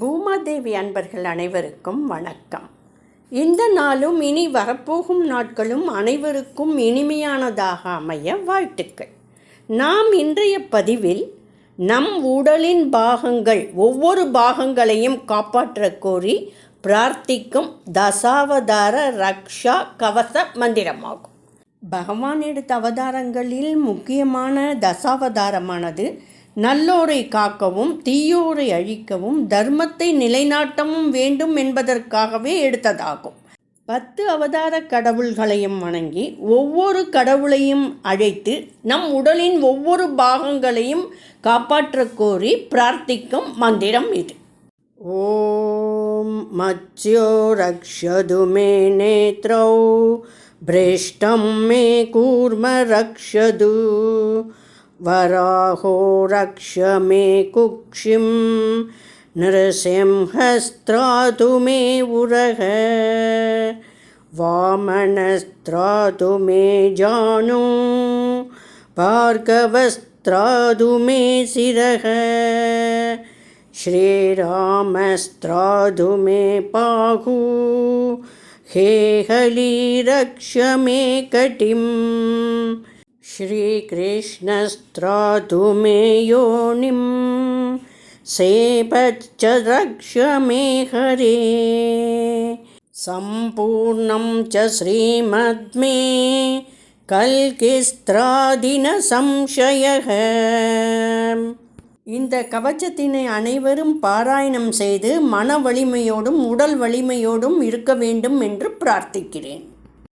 பூமாதேவி அன்பர்கள் அனைவருக்கும் வணக்கம். இந்த நாளும் இனி வரப்போகும் நாட்களும் அனைவருக்கும் இனிமையானதாக அமைய வாழ்த்துக்கள். நாம் இன்றைய பதிவில் நம் உடலின் பாகங்கள் ஒவ்வொரு பாகங்களையும் காப்பாற்ற கோரி பிரார்த்திக்கும் தசாவதார ரக்ஷா கவச மந்திரமாகும். பகவான் எடுத்த அவதாரங்களில் முக்கியமான தசாவதாரமானது நல்லோரை காக்கவும் தீயோரை அழிக்கவும் தர்மத்தை நிலைநாட்டவும் வேண்டும் என்பதற்காகவே எடுத்ததாகும். பத்து அவதார கடவுள்களையும் வணங்கி ஒவ்வொரு கடவுளையும் அழைத்து நம் உடலின் ஒவ்வொரு பாகங்களையும் காப்பாற்ற கோரி பிரார்த்திக்கும் மந்திரம் இது. ஓம் மச்சியோ ரக்ஷது மே நேத்ரோ பிரேஷ்டம் மே கூர்ம ரக்ஷது. वराहो रक्ष मे कुक्षिं नृसिंहस्त्रातु मे उरः वामनस्त्रातु मे जानु भार्गवस्त्रातु मे शिरः श्रीरामस्त्रादु मे पाहु हे हली रक्ष मे कटिं श्रीकृष्णस्त्रातु मे योनिं सेपच्च रक्ष मे हरे सम्पूर्णं च श्रीमद्मे कल्किस्त्रादिनसंशयः இந்த கவச்சத்தினை அனைவரும் பாராயணம் செய்து மன வலிமையோடும் உடல் வலிமையோடும் இருக்க வேண்டும் என்று பிரார்த்திக்கிறேன்